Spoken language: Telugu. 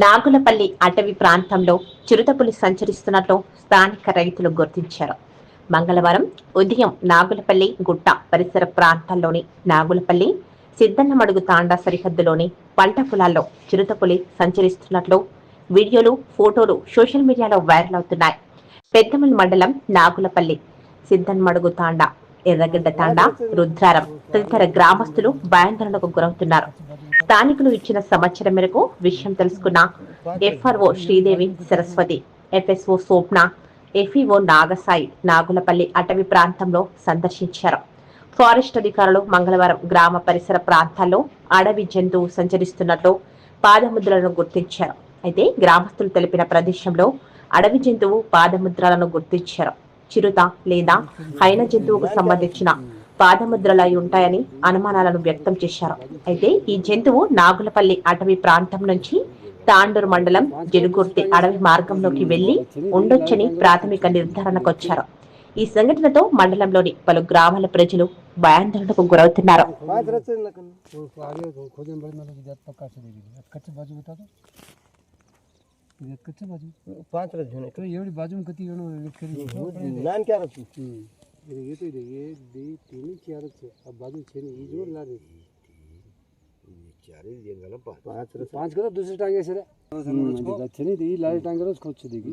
నాగులపల్లి అటవీ ప్రాంతంలో చిరుతపులి సంచరిస్తున్నట్లు స్థానిక రైతులు గుర్తించారు. మంగళవారం ఉదయం నాగులపల్లి గుట్ట పరిసర ప్రాంతాల్లోని నాగులపల్లి సిద్ధన్నమడుగు తాండా సరిహద్దులోని పంట పొలాల్లో చిరుతపులి సంచరిస్తున్నట్లు వీడియోలు ఫోటోలు సోషల్ మీడియాలో వైరల్ అవుతున్నాయి. పెద్దమల్ మండలం నాగులపల్లి సిద్ధన్మడుగు తాండా ఎర్రగడ్డ తాండా రుద్రారం తదితర గ్రామస్తులు భయాందోళనకు గురవుతున్నారు. స్థానికులు ఇచ్చిన సమాచారం మేరకు విషయం తెలుసుకున్న FRO Sridevi Saraswati FSO Swapna FEO Nagasai Nagulapalli అటవీ ప్రాంతంలో సందర్శించారు. ఫారెస్ట్ అధికారులు మంగళవారం గ్రామ పరిసర ప్రాంతాల్లో అడవి జంతువు సంచరిస్తున్నట్లు పాదముద్రలను గుర్తించారు. అయితే గ్రామస్తులు తెలిపిన ప్రదేశంలో అడవి జంతువు పాదముద్రలను గుర్తించారు. చిరుత లేదా హైన జంతువుకు సంబంధించిన పాదముద్రలు అయి ఉంటాయని అనుమానాలను వ్యక్తం చేశారు అయితే ఈ జంతువు నాగులపల్లి అటవీ ప్రాంతం నుంచి తాండూరు మండలం జనుగుర్తి అడవి మార్గంలోకి వెళ్లి ఉండొచ్చని ప్రాథమిక నిర్ధారణకొచ్చారు ఈ సంఘటనతో మండలంలోని పలు గ్రామాల ప్రజలు భయాందోళనకు గురవుతున్నారు पाँच रस्ते लखन तो उसको आगे खोजन बड़ी मतलब की जात पक्का से देगी कच्चे बाजू बता दो ये कच्चे बाजू पाँच रस्ते होने तो ये बाजू में कती गणो लिखी नान क्या रखी ये तो देखिए दी तीन चार छः अब बाद में नहीं जो ला दे। चार ही देंगे ना पाँच। पाँच करो दूसरे टांगे से अच्छे नहीं दी लाल टांगे उसको अच्छी देगी